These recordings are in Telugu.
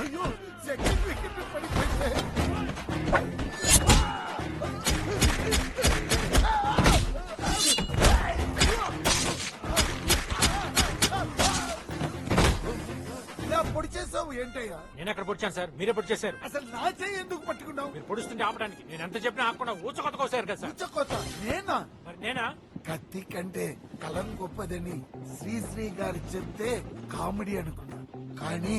అయ్యో సెకండ్ వికెట్ పడిపోయింది. ఇలా పొడి చేసావు ఏంటయ్యా? నేను ఎక్కడ పొడిచాను సార్? మీరే పొడి చేశారు. అసలు నా చేయి ఎందుకు పట్టుకున్నావు? మీరు పొడుస్తుంటే ఆపడానికి. నేను ఎంత చెప్పినా ఆపకుండా ఊచకొత్తకోసారు కదా సార్. నేనా? మరి నేనా? కత్తి కంటే కలం గొప్పదని శ్రీశ్రీ గారు చెప్తే కామెడీ అనుకున్నా. కానీ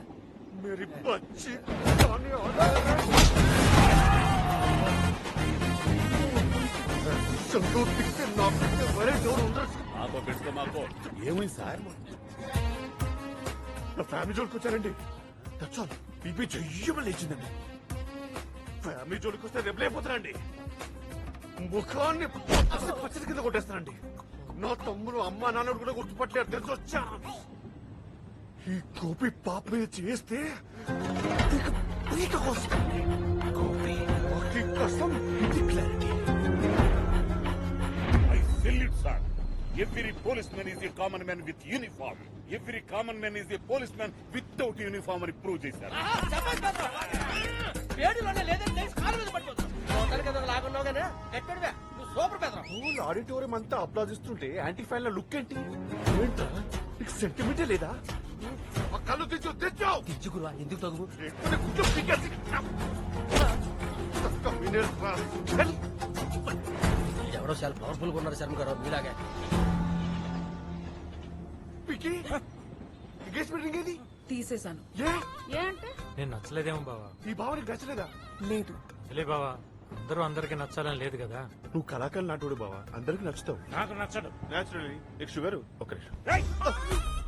మేరీ బచ్చి మాకో పెట్టుకో మాకో ఏమైంది సార్ నా ఫ్యామిలీ జోలికి వచ్చారండి దచ్చాలు బీపీ చెయ్యమని లేచిందండి ఫ్యామిలీ జోలికి వస్తే రెబలైపోతానండి ముఖాన్ని పచ్చడి కింద కొట్టేస్తానండి నా తమ్ముడు అమ్మ నాన్నడు కూడా గుర్తుపట్టలేరు తెలిసి? వచ్చా ఈ గోపి పాప మీద చేస్తే. గోపి ఇది clarity I sir every policeman is a common man with uniform every common man is a policeman without uniform అని ప్రూవ్ చేశారు. వేడిలోనే లేదని తెలిసి కాలు మీద పడిపోతాం మొదటి కదా లాగున్నావు కానీ ఎక్కడివే నువ్వు సూపర్ పెదరా స్కూల్ ఆడిటోరియం అంతా అప్లాజిస్తుంటే యాంటీ ఫ్యాన్ ల లుక్ ఏంటి? ఏంట్రా? నీకు సెంటిమెంటే లేదా? కళ్ళు తెచ్చు తెచ్చు ఎందుకు తగు ఎక్కువ గుడ్లు పీకేసి. తక్క మినరల్ రా. ఛల్! ఎవడో చాలా పవర్ఫుల్గా ఉన్నారు శర్మ గారు మీలాగే. పీకి. ఎంగేజ్మెంట్ రింగ్ ఏది? తీసేశాను. ఏ? ఏ అంటే నేను నచ్చలేదేమో బావా. ఈ భావనకి నచ్చలేదా? లేదు. తెలియ బావా. అందరూ అందరికి నచ్చాలని లేదు కదా. నువ్వు కళాకారులు నాటోడు బావా. అందరికి నచ్చుతావు. నాకు నచ్చడు నేచురల్లీ నీకు షుగర్. ఒక నిమిషం.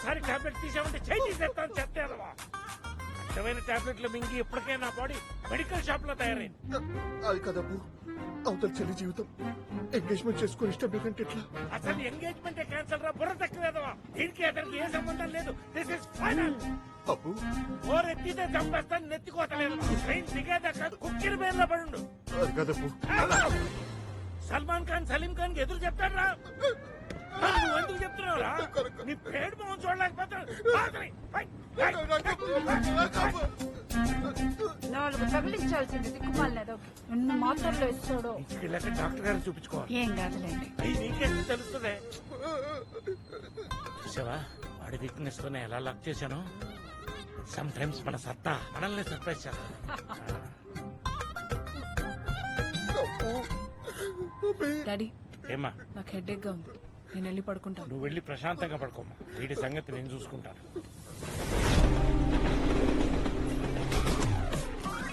ఒక్కసారి టాబ్లెట్ తీసామంటే చేయి తీసేస్తాను చెప్తావా అర్థమైన టాబ్లెట్లు మింగి ఇప్పటికే నా బాడీ మెడికల్ షాప్లో తయారైంది. అది కదబ్బు అవతల చెల్లి జీవితం. ఎంగేజ్మెంట్ చేసుకుని ఇష్టం లేకంటే ఎట్లా? అసలు ఎంగేజ్మెంట్ క్యాన్సల్ రా బుర్ర తక్కువేదవా దీనికి అతనికి ఏ సంబంధం లేదు. దిస్ ఇస్ ఫైనల్ అబ్బు. ఓ రెత్తితే చంపేస్తాను నెత్తికోతలేదు. ట్రైన్ దిగేదాకా కుక్కిరి పేర్లో పడుండు. అది కదబ్బు సల్మాన్ ఖాన్ సలీం ఖాన్ ఎదురు చెప్తాడు రా ఎందుకు చెప్తున్నావు రా నీ పేరు మొహం. నాలుగు తగిలించాల్సింది మాత్రలు ఇస్తాడో. వెళ్ళాక డాక్టర్ గారు చూపించుకోవాలి. ఏం కాదులేండి. అయ్యి నీకేం తెలుస్తుంది? చూసావా? వాడి వీక్నెస్ తోనే ఎలా లక్ చేశాను? సమ్ టైమ్స్ మన సత్తా మనల్ని సర్ప్రైజ్ డాడీ ఏమా నాకు హెడేక్గా ఉంది. నేను వెళ్ళి పడుకుంటాను. నువ్వు వెళ్ళి ప్రశాంతంగా పడుకోమ్మా. వీడి సంగతి నేను చూసుకుంటాను.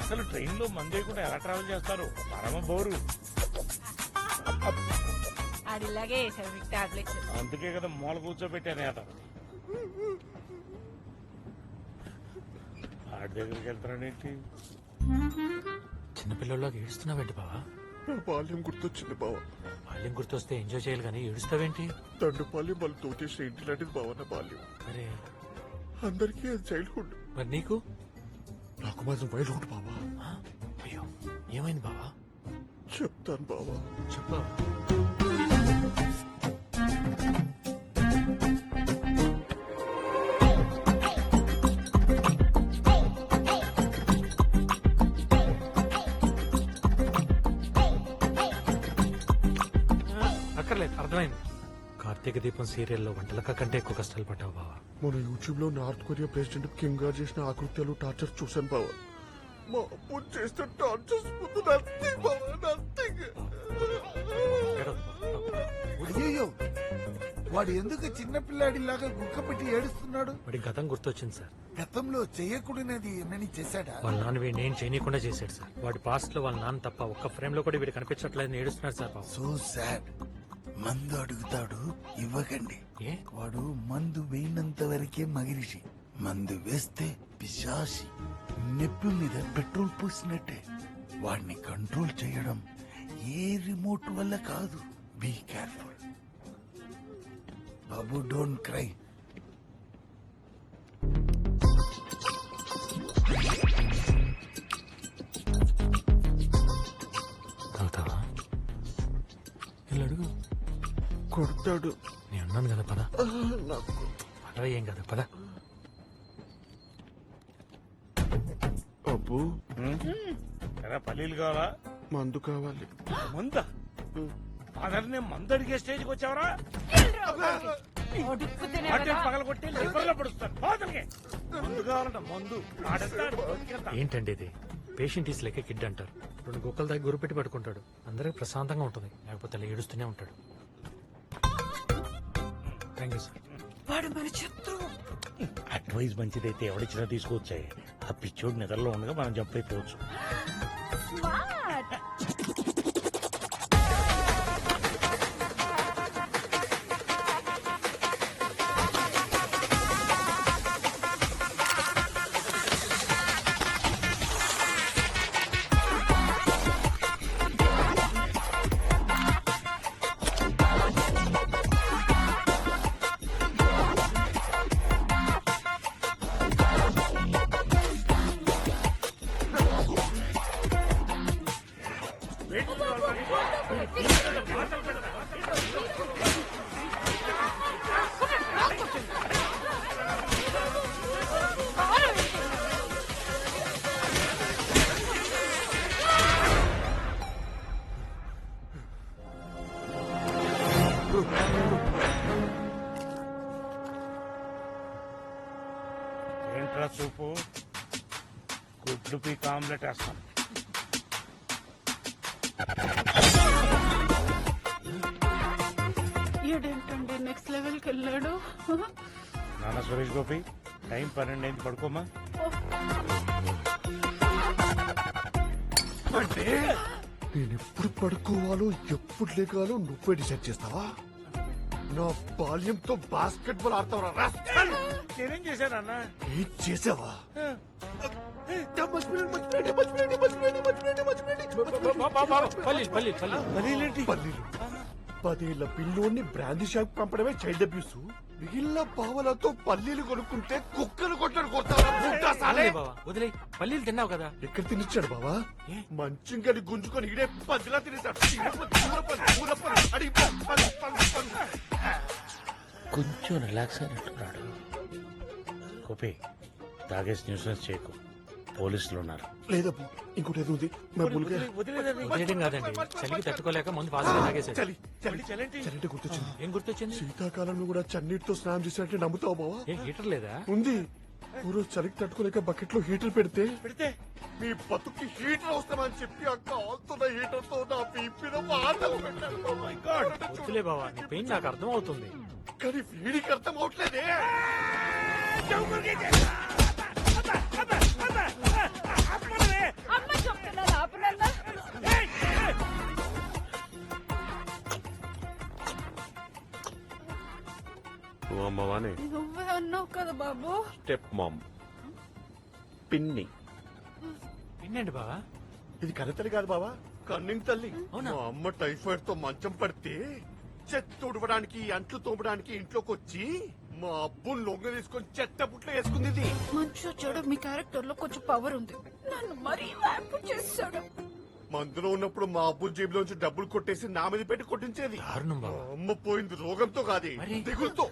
అసలు ట్రైన్లో మంది కూడా ఎలా ట్రావెల్ చేస్తారు? పరమ బోరు. అది ఇలాగే వేసాడు మీకు టాబ్లెట్స్. అందుకే కదా మూల కూర్చోబెట్టాను అత ఆడి దగ్గరికి వెళ్తానేంటి చిన్నపిల్లల్లోకి ఏడుస్తున్నావేంటి బావా? నా బాల్యం గుర్తొచ్చింది బావ. బాల్యం గుర్తొస్తే ఎంజాయ్ చేయాలి కానీ ఏడుస్తావేంటి? తండ్రి బాల్యం వాళ్ళు తోచేసిన ఇంటి లాంటిది బావ నా బాల్యం. అరే. అందరికీ అది చైల్డ్హుడ్ మరి నీకు? నాకు మాత్రం వైల్డ్హుడ్ బావా? అయ్యో ఏమైంది బావా? చెప్తాను బావా. చెప్పు కార్తీక దీపం సీరియల్లో వంటలక కంటే ఎక్కువ కష్టాలు పడ్డావు బావా. మన యూట్యూబ్లో నార్త్ కొరియా ప్రెసిడెంట్ కిమ్ గారు చేసిన ఆకృత్యాలు టార్చర్ చూశాను బావ. మా అప్పు చేసిన టార్చర్స్ ముందు నథింగ్ బావ నథింగ్ అయ్యో వాడు ఎందుకు చిన్నపిల్లాడిలాగా గుక్క పెట్టి ఏడుస్తున్నాడు? వాడి గతం గుర్తొచ్చింది సార్. గతంలో చేయకూడనిది ఏమని చేశాడా? వాళ్ళ నాన్న వీడిని ఏం చేయనీయకుండా చేశాడు సార్. వాడి పాస్ట్లో వాళ్ళ నాన్న తప్ప ఒక్క ఫ్రేమ్లో కూడా వీడు కనిపించట్లేదని ఏడుస్తున్నాడు సార్ సో సాడ్ మందు అడుగుతాడు ఇవ్వకండి. ఏ? వాడు మందు వేయినంత వరకే మగిరిషి. మందు వేస్తే పిశాసి నెప్పి మీద పెట్రోల్ పూసినట్టే. వాడిని కంట్రోల్ చేయడం ఏ రిమోట్ వల్ల కాదు. Be careful. Babu don't cry. కొడతాడు. నేను కదా పద. నాకు ఏం కదా పద. అబ్బు. ఎరా పల్లీలు కావాలా? మందు కావాలి. మంద? ఫాదర్ నే మందు అడిగే స్టేజ్కి వచ్చావరా. పగలగొట్టి లివర్లో పడుస్తాను. మందు కావాలంట మందు. ఏంటండి ఇది? పేషెంట్ ఈస్ లెక్క కిడ్ అంటారు. రెండు గుక్కల దగ్గర గురి పెట్టి పడుకుంటాడు. అందరికి ప్రశాంతంగా ఉంటుంది. లేకపోతే అలా ఏడుస్తూనే ఉంటాడు. థ్యాంక్ యూ సార్ వాడు మన శత్రువు. అడ్వైస్ మంచిదైతే ఎవడిచ్చినా తీసుకొచ్చాయి ఆ పిచ్చోడు నిద్రలో ఉండగా మనం జంప్ అయిపోవచ్చు. ఈడేంటండి నెక్స్ట్ లెవెల్కి వెళ్ళాడు నాన్న సురేష్ గోపి టైం పన్నెండు అయింది పడుకోమా అంటే నేను ఎప్పుడు పడుకోవాలో ఎప్పుడు లేకాలో నువ్వే డిసైడ్ చేస్తావా నా బాల్యంతో బాస్కెట్ బాల్ ఆడతావరా? నేనేం చేశానన్న ఏం చేసావా మర్చిపోయాను, మర్చిపోయాను, మర్చిపోయాను, మర్చిపోయాను, మర్చిపోయాను, మర్చిపోయాను. పల్లి పల్లి పల్లి పల్లీలేంటి పల్లీలు పదేళ్ళ పిల్లోని బ్రాందీ షాప్ పంపడమే చైల్డ్ అబ్యూస్ మిగిలిన పావలతో పల్లీలు కొనుక్కుంటే కుక్కలు కొట్టడు కొడతావా? బుడ్డా సాలే? బావా. వదిలే పల్లీలు తిన్నావు కదా. ఎక్కడ తినిచ్చాడు బావా? మంచింగని గుంజుకొని ఇడే పదిలా తినేశాడు. కొంచెం రిలాక్స్ అయినట్టున్నాడు. గోపి తాగేసి న్యూసెన్స్ చేయకు. పోలీసులు ఉన్నారు లేదబ్బు ఇంకోటి ఏదో ఉంది. మా బుల్గా. వదిలేయడం కాదండి చలికి తట్టుకోలేక ముందు తాగేసాడు చలి చలి. చలి గుర్తొచ్చింది. ఏం గుర్తొచ్చింది? శీతాకాలంలో కూడా చన్నీటితో స్నానం చేసినట్టే నమ్ముతావు బావా? ఏ హీటర్ లేదా? ఉంది. ఊరో చలికి తట్టుకోలేక బకెట్లో హీటర్ పెడితే పెడితే? మీ బతుకి హీటర్ అవసరమని చెప్పి ఆ కాల్తున్న హీటర్తో నా పీపీన వాతలు పెట్టాడు Oh బావా నీ పెయిన్ నాకు అర్థం అవుతుంది కానీ వీడికి అర్థం అవట్లేదే నువ్వు అమ్మవానే. నువ్వే అన్నావు కదా బాబు. Step mom. పిన్ని. ఏంటండి బావా? ఇది కన్నతల్లి కాదు బావా కన్నింగ్ తల్లి. అవునా? మా అమ్మ టైఫాయిడ్తో మంచం పడితే చెత్త తుడవడానికి అంట్లు తోమడానికి ఇంట్లోకి వచ్చి మా అబ్బుని లొంగ తీసుకొని చెత్త పుట్లో వేసుకుంది ఇది. మంచు చెడు మీ క్యారెక్టర్లో కొంచెం పవర్ ఉంది. నన్ను మరీ వ్యాపు చేశాడు. మందులో ఉన్నప్పుడు మా అబ్బు జేబులోంచి డబ్బులు కొట్టేసి నా మీద పెట్టి కొట్టించేది. దారుణం మా బావా. అమ్మ పోయింది రోగంతో కాదు? దిగులతో.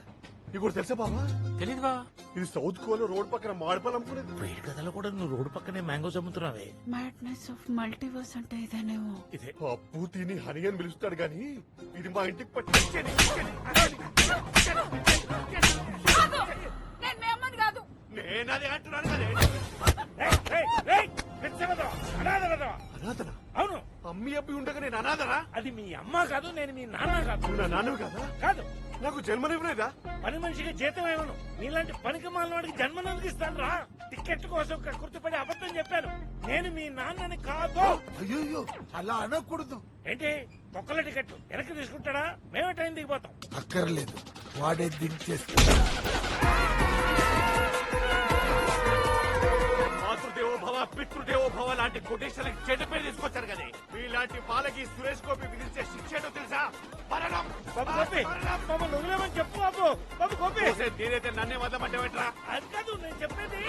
ఇది కూడా తెలుసా బాబా? తెలీదు బా ఇది సౌత్ కోలో రోడ్ పక్కన మాడిపాలు అమ్ముకునేది. వేడి కథలో కూడా నువ్వు రోడ్డు పక్కనే మ్యాంగోస్ అమ్ముతున్నావే. మ్యాడ్నెస్ ఆఫ్ మల్టీవర్స్ అంటే ఇదేనేమో. ఇదే. అప్పు తిని హని అని పిలుస్తాడు గాని ఇది మా ఇంటికి పట్టి నేను మీ అమ్మని కాదు. నేను అది అంటున్నాను కదే. అనాథనా? అవును. అమ్మి అబ్బి ఉండగా నేను అనాథనా? అది మీ అమ్మ కాదు నేను మీ నాన్న కాదు. నా నాన్నవి కదా? కాదు. నాకు జన్మనివ్వలేదా? పని మనిషికి జీతం ఇవ్వను. నీలాంటి పనికి మాలిన వాడికి జన్మనందుకు ఇస్తాను రా. టికెట్ కోసం కృతిపడి అబద్ధం చెప్పాను. నేను మీ నాన్నని కాదు. అయ్యో అలా అనకూడదు. ఏంటి? ఒక్కల టికెట్ వెనక్కి తీసుకుంటాడా? మేమే టైం దిగిపోతాం. అక్కర్లేదు. వాడే దించేస్తాడు. భవ పితృదేవో భవ లాంటి కొటేషన్లకు చెడ్డ పేరు తీసుకొచ్చారు కదా. మీలాంటి వాళ్ళకి సురేష్ గోపి విధించే శిక్ష ఏంటో తెలుసా? మరణం! బాబు. మమ్మల్ని వదిలేమని చెప్పు బాబు! బాబు గోపి! ఓసే, నేనైతే నన్నే వదమంటావేట్రా అది కాదు నేను చెప్పేది!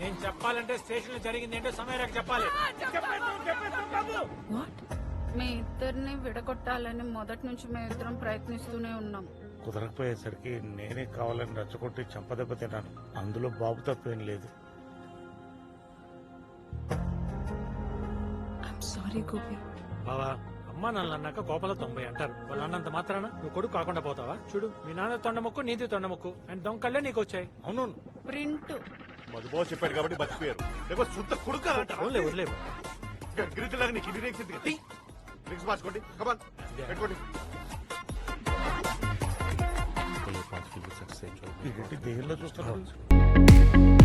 నేను చెప్పాలంటే స్టేషన్లో జరిగింది ఏంటో సమయానికి చెప్పాలి. బాబు! మీ ఇద్దరిని విడగొట్టాలని మొదటి నుంచి మేము ఇద్దరం ప్రయత్నిస్తూనే ఉన్నాం. కుదరకపోయేసరికి నేనే కావాలని రచ్చగొట్టి చంపదెబ్బ తిన్నాను. అందులో బాబు తప్పేం లేదు. సారీ గోపి బావా అమ్మ నాన్న అన్నాక కోపల తొంభై అంటారు. వాళ్ళు అన్నంత మాత్రాన నువ్వు కొడుకు కాకుండా పోతావా? చూడు మీ నాన్న తొండముక్కు నీది తొండముక్కు అండ్ దొంగళ్ళే నీకు వచ్చాయి అవును. ప్రింట్. మధుబాబు చెప్పాడు కాబట్టి బతికిపోయారు లేకపోతే సొంత కొడుకు వదిలే వదిలేవు. గిరిజలాగా నీకు డ్రింక్స్ మార్చుకోండి. కమాన్ పెట్టుకోండి. ఈ గుడ్డి దేహంలో చూస్తున్నాడు